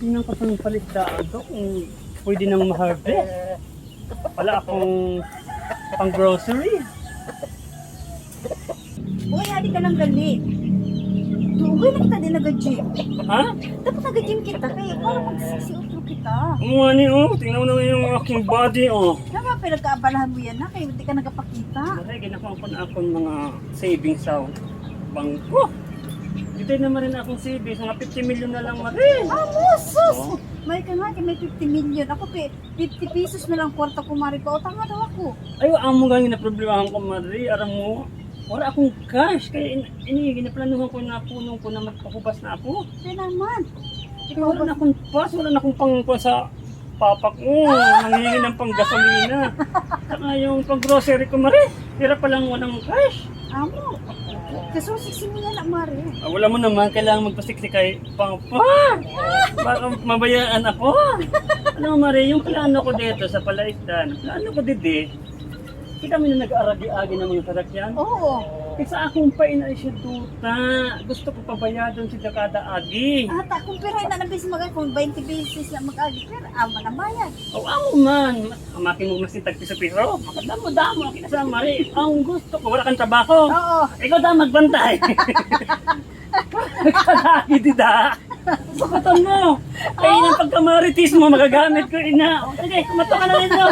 Tingnan ko pang palisdaan to kung pwede nang ma-harvest. Wala akong pang grocery. Uy, hali ka ng galit. Tugoy na kita din nag-gym. Ha? Dapat nag-gym kita kaya para magsisiutro kita. Ano ni oh? Tingnan mo naman yung aking body oh. Naman pinagkaabalahan mo yan na kaya hindi ka nagpakita. Kasi ginakuha ko na akong mga savings sa bangko. Dito naman rin akong savings, mga 50 million na lang marin. Ah, musos! Oo. May ka nga, may 50 million. Ako, pe, 50 pesos na lang kwarta kumari pa. O, tanga daw ako. Ay, amo nga yung naproblemahan ko, Marie. Aram mo, wala akong cash. Kaya in, ini, ginaplanuhan ko na punong ko na magpakubas na ako. Kaya naman. Ikaw, wala na akong pass, wala na akong pang pang sa papak mo. Nangihingi ng pang gasolina. Saka yung pang grocery ko, Marie. Tira pa lang walang cash. Amo. Kasusiksi mo na Mari. Ah, wala mo naman, kailangan magpasiksik kay Papa. Baka mabayaan ako. Alam mo, Marie, yung plano ko dito sa palaisdan, plano ko dito, kita mo na nag-aragi-agi ng mga sasakyan. Oo. Isa akong painay siya tuta. Gusto ko pabayadon si Dakada Agi. Ata, kung pera na nabis mag kung 20 pesos na mag-agi, pero ama na bayad. O amo man, amakin mo mas tag piso-piso. Makadamo-damo, kinasama rin. Ang gusto ko, wala kang trabaho. Oo. Ikaw daw magbantay. Kalagi dida. Sukatan mo. Kaya ng pagkamaritis mo, magagamit ko ina. Sige, kumato ka na nito.